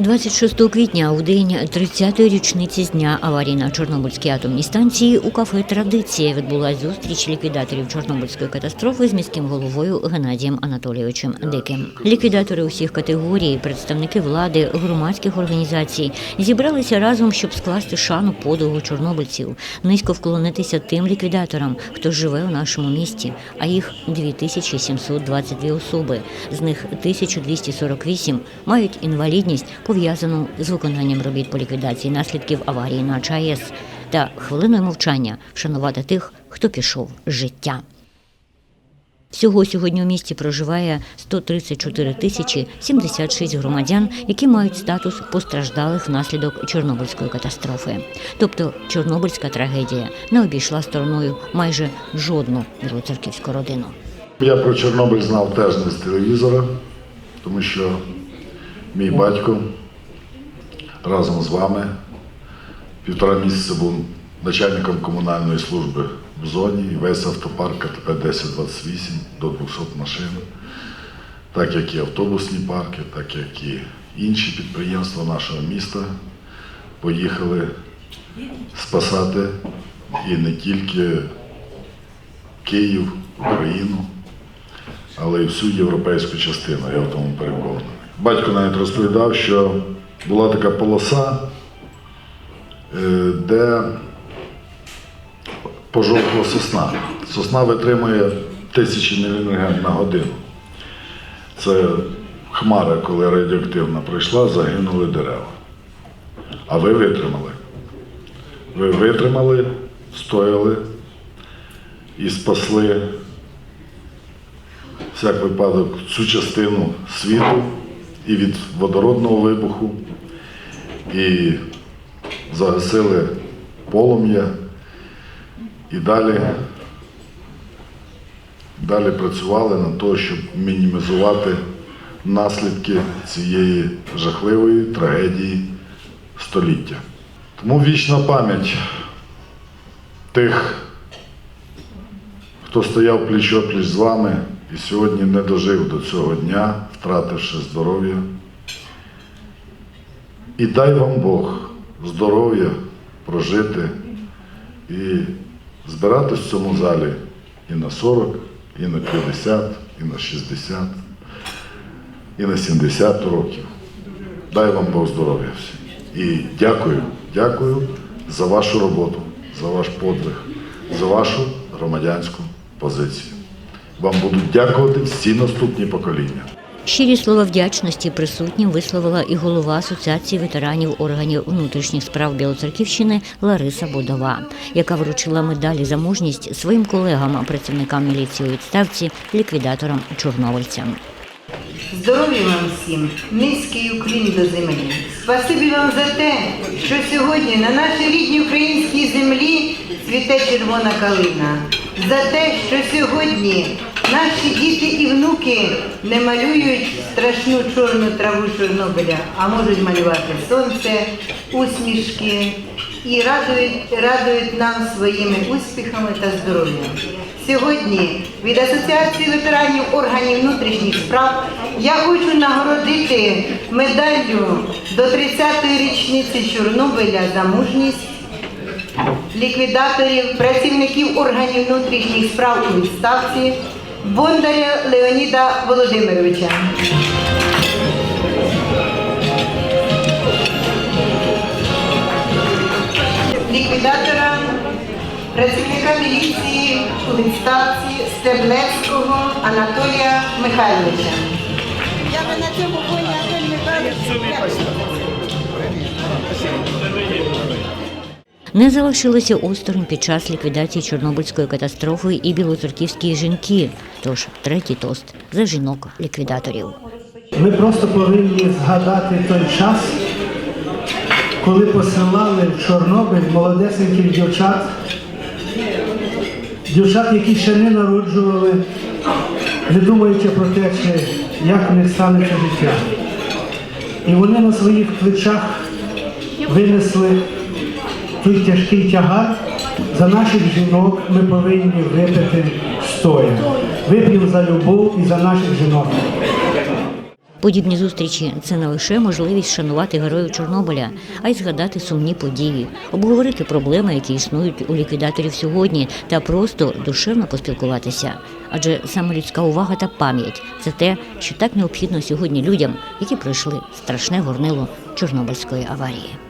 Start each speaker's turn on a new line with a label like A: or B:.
A: 26 квітня, у день 30-ї річниці з дня аварії на Чорнобильській атомній станції, у кафе Традиція відбулася зустріч ліквідаторів Чорнобильської катастрофи з міським головою Геннадієм Анатолійовичем Диким. Ліквідатори усіх категорій, представники влади, громадських організацій зібралися разом, щоб скласти шану подвигу чорнобильців, низько вклонитися тим ліквідаторам, хто живе у нашому місті, а їх 2722 особи. З них 1248 мають інвалідність, пов'язану з виконанням робіт по ліквідації наслідків аварії на ЧАЕС та хвилиною мовчання вшанувати тих, хто пішов з життя. Всього сьогодні у місті проживає 134 тисячі 76 громадян, які мають статус постраждалих внаслідок Чорнобильської катастрофи. Тобто Чорнобильська трагедія не обійшла стороною майже жодну білоцерківську родину.
B: Я про Чорнобиль знав теж не з телевізора, тому що мій батько разом з вами півтора місяця був начальником комунальної служби в зоні весь автопарк АТП 1028 до 200 машин, так як і автобусні парки, так як і інші підприємства нашого міста поїхали спасати і не тільки Київ, Україну, але й всю європейську частину, я в тому переконаний. Батько навіть розповідав, що була така полоса, е, де пожовкла сосна. Сосна витримує тисячі міліген на годину. Це хмара, коли радіоактивна пройшла, загинули дерева. А ви витримали. Ви витримали, стояли і спасли всяк випадок цю частину світу і від водородного вибуху, і загасили полум'я, і далі, далі працювали на те, щоб мінімізувати наслідки цієї жахливої трагедії століття. Тому вічна пам'ять тих, хто стояв пліч-опліч з вами і сьогодні не дожив до цього дня, втративши здоров'я. І дай вам Бог здоров'я прожити і збиратись в цьому залі і на 40, і на 50, і на 60, і на 70 років. Дай вам Бог здоров'я всім. І дякую, дякую за вашу роботу, за ваш подвиг, за вашу громадянську позицію. Вам будуть дякувати всі наступні покоління.
A: Щирі слова вдячності присутнім висловила і голова Асоціації ветеранів органів внутрішніх справ Білоцерківщини Лариса Будова, яка вручила медалі за мужність своїм колегам, працівникам міліції у відставці, ліквідаторам чорнобильцям.
C: Здоров'я вам всім, низький уклін до землі. Спасибі вам за те, що сьогодні на нашій рідній українській землі цвіте червона калина. За те, що сьогодні наші діти і внуки не малюють страшну чорну траву Чорнобиля, а можуть малювати сонце, усмішки і радують, радують нам своїми успіхами та здоров'ям. Сьогодні від Асоціації ветеранів органів внутрішніх справ я хочу нагородити медаллю до 30-ї річниці Чорнобиля за мужність ліквідаторів, працівників органів внутрішніх справ у відставці Бондаря Леоніда Володимировича. Ліквідатора працівника міліції у відставці Стеблецького Анатолія Михайловича.
D: Я би на цьому Анатолій Михайлович.
A: Не залишилися осторонь під час ліквідації Чорнобильської катастрофи і білоцерківські жінки. Тож третій тост за жінок ліквідаторів.
E: Ми просто повинні згадати той час, коли посилали в Чорнобиль молодесеньких дівчат, дівчат, які ще не народжували, не думаючи про те, чи як в них станеться життя. І вони на своїх плечах винесли той тяжкий тягар. За наших жінок ми повинні випити стоя. Вип'ємо за любов і за наших жінок.
A: Подібні зустрічі це не лише можливість шанувати героїв Чорнобиля, а й згадати сумні події, обговорити проблеми, які існують у ліквідаторів сьогодні, та просто душевно поспілкуватися. Адже саме людська увага та пам'ять це те, що так необхідно сьогодні людям, які пройшли страшне горнило Чорнобильської аварії.